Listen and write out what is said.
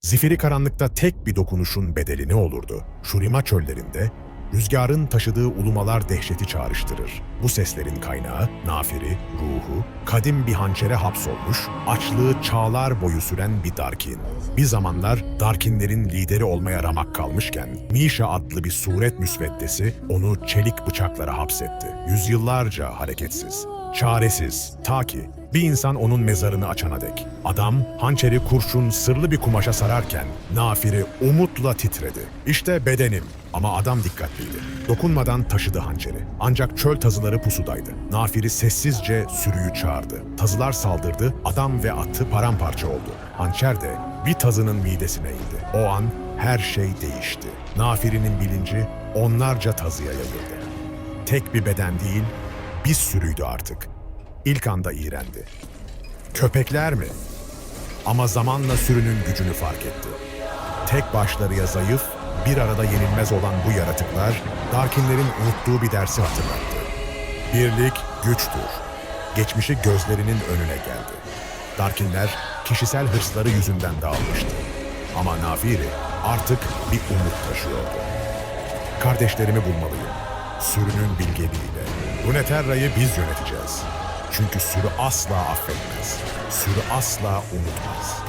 Zifiri karanlıkta tek bir dokunuşun bedeli ne olurdu? Şurima çöllerinde rüzgarın taşıdığı ulumalar dehşeti çağrıştırır. Bu seslerin kaynağı, nafiri, ruhu, kadim bir hançere hapsolmuş, açlığı çağlar boyu süren bir Darkin. Bir zamanlar Darkinlerin lideri olmaya ramak kalmışken, Misha adlı bir suret müsveddesi onu çelik bıçaklara hapsetti. Yüzyıllarca hareketsiz, çaresiz, ta ki bir insan onun mezarını açana dek. Adam hançeri kurşun sırlı bir kumaşa sararken nafiri umutla titredi. İşte bedenim ama adam dikkatliydi. Dokunmadan taşıdı hançeri. Ancak çöl tazıları pusudaydı. Nafiri sessizce sürüyü çağırdı. Tazılar saldırdı, adam ve atı paramparça oldu. Hançer de bir tazının midesine indi. O an her şey değişti. Nafiri'nin bilinci onlarca tazıya yayıldı. Tek bir beden değil, bir sürüydü artık. İlk anda iğrendi. Köpekler mi? Ama zamanla sürünün gücünü fark etti. Tek başlarıya zayıf, bir arada yenilmez olan bu yaratıklar, Darkinlerin unuttuğu bir dersi hatırlattı. Birlik güçtür. Geçmişi gözlerinin önüne geldi. Darkinler kişisel hırsları yüzünden dağılmıştı. Ama Nafiri artık bir umut taşıyordu. Kardeşlerimi bulmalıyım. Sürünün bilgeliğiyle. Runeterra'yı biz yöneteceğiz. Çünkü sürü asla affetmez. Sürü asla unutmaz.